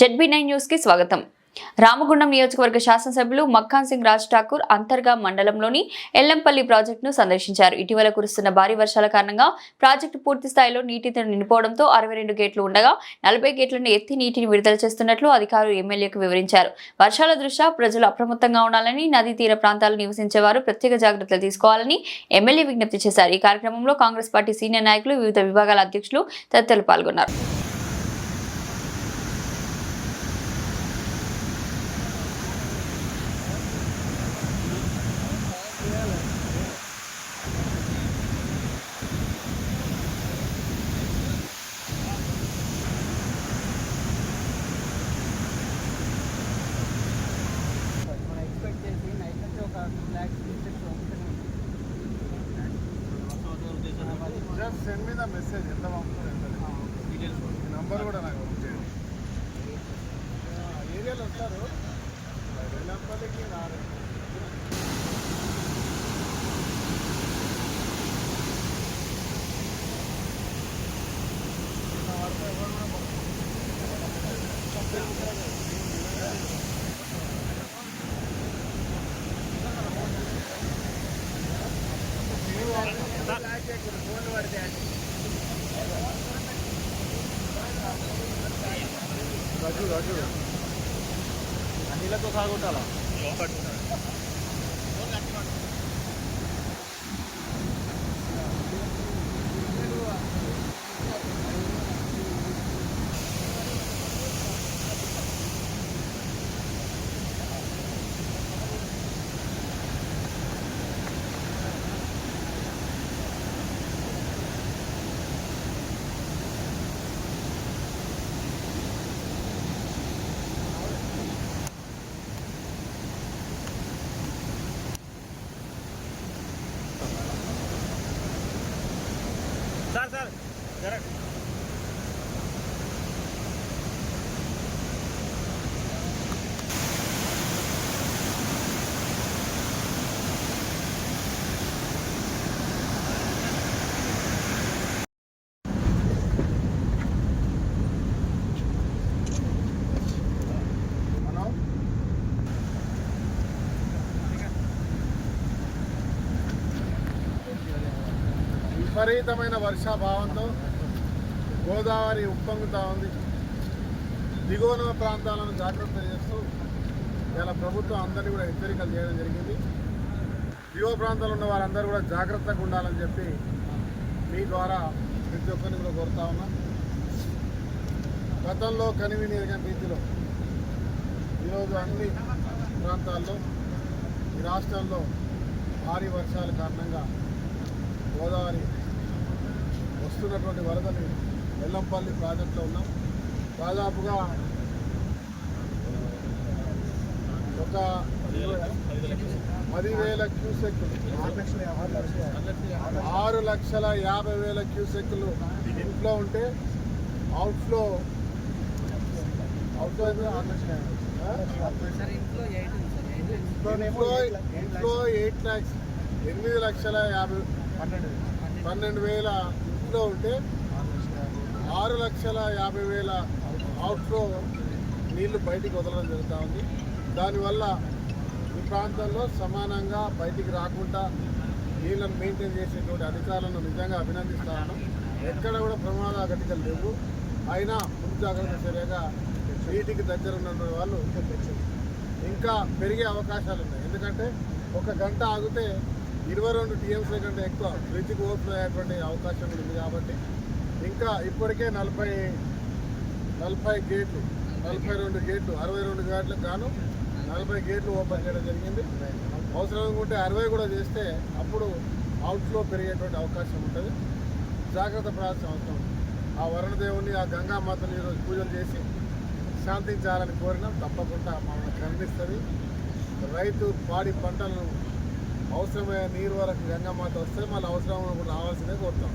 ZB nine న్యూస్కి స్వాగతం. రామగుండం నియోజకవర్గ శాసనసభ్యులు మక్కాన్ సింగ్ రాజ్ ఠాకూర్ అంతర్గా మండలంలోని ఎల్లంపల్లి ప్రాజెక్టును సందర్శించారు. ఇటీవల కురుస్తున్న భారీ వర్షాల కారణంగా ప్రాజెక్టు పూర్తి స్థాయిలో నీటితో నిండిపోవడంతో అరవై రెండు గేట్లు ఉండగా నలభై గేట్లను ఎత్తి నీటిని విడుదల చేస్తున్నట్లు అధికారులు ఎమ్మెల్యేకు వివరించారు. వర్షాల దృష్ట్యా ప్రజలు అప్రమత్తంగా ఉండాలని నదీ తీర నివసించే నివసించేవారు ప్రత్యేక జాగ్రత్తలు తీసుకోవాలని ఎమ్మెల్యే విజ్ఞప్తి చేశారు. ఈ కార్యక్రమంలో కాంగ్రెస్ పార్టీ సీనియర్ నాయకులు వివిధ విభాగాల అధ్యక్షులు తదితరులు పాల్గొన్నారు మనం ఎక్స్పెక్ట్ చేసి నైట్ నుంచి ఒక two lakhs T-shirts just send మీద మెసేజ్ ఎంత డీటెయిల్స్ నంబర్ కూడా. నాకు పంపించండి ఏరియాలో వస్తారు. వెళ్ళంపల్లికి రారు అటు అటు నీళ్ళతో సాగుంటాలా జరగండి మనం విపరీతమైన వర్షాభావంతో గోదావరి ఉప్పొంగుతూ ఉంది. దిగువన ప్రాంతాలను జాగ్రత్త చేస్తూ ఇలా ప్రభుత్వం అందరినీ కూడా హెచ్చరికలు చేయడం జరిగింది. దిగువ ప్రాంతాలు ఉన్న వారందరూ కూడా జాగ్రత్తగా ఉండాలని చెప్పి మీ ద్వారా ప్రతి ఒక్కరిని కూడా కోరుతా ఉన్నాం. గతంలో కనివిని రీతిలో ఈరోజు అన్ని ప్రాంతాల్లో ఈ రాష్ట్రంలో భారీ వర్షాల కారణంగా గోదావరి వస్తున్నటువంటి వరదలు వెల్లంపల్లి ప్రాజెక్టులో ఉన్నాం. దాదాపుగా ఒక పదివేల క్యూసెక్లు ఆరు లక్షల యాభై వేల క్యూసెక్లు ఇన్ఫ్లో ఉంటే అవుట్ఫ్లో అవుట్ఫ్లో ఇంట్లో ఇంట్లో ఇంట్లో ఎయిట్ ల్యాక్స్ ఎనిమిది లక్షల యాభై పన్నెండు పన్నెండు వేల ఇంట్లో ఉంటే ఆరు లక్షల యాభై వేల అవుట్ఫ్లో నీళ్ళు బయటికి వదలడం జరుగుతూ ఉంది. దానివల్ల ఈ ప్రాంతంలో సమానంగా బయటికి రాకుండా నీళ్ళను మెయింటైన్ చేసేటువంటి అధికారులను నిజంగా అభినందిస్తాను ఎక్కడ కూడా ప్రమాద ఘటికలు లేవు. అయినా ముందుజాగ్రత్త చర్యగా నీటికి దగ్గర ఉన్న వాళ్ళు ఇంకా పెరిగే అవకాశాలు ఉన్నాయి. ఎందుకంటే ఒక గంట ఆగితే ఇరవై రెండు టీఎంసీ కంటే ఎక్కువ బ్రిడ్జ్కి ఓపెన్ అయ్యేటువంటి అవకాశం ఉంది కాబట్టి ఇంకా ఇప్పటికే నలభై నలభై గేట్లు నలభై రెండు గేట్లు అరవై రెండు గేట్లకు గాను నలభై గేట్లు ఓపెన్ చేయడం జరిగింది. అవసరం ఉంటే అరవై కూడా చేస్తే అప్పుడు అవుట్ఫ్లో పెరిగేటువంటి అవకాశం ఉంటుంది. జాగ్రత్త పడాల్సిన అవసరం. ఆ వరుణదేవుని ఆ గంగామాతని ఈరోజు పూజలు చేసి శాంతించాలని కోరినాం. తప్పకుండా మమ్మల్ని కనిపిస్తుంది రైతు పాడి పంటలను అవసరమైన నీరు వరకు గంగామాత వస్తే మళ్ళీ అవసరం రావాల్సిందే కోరుతాం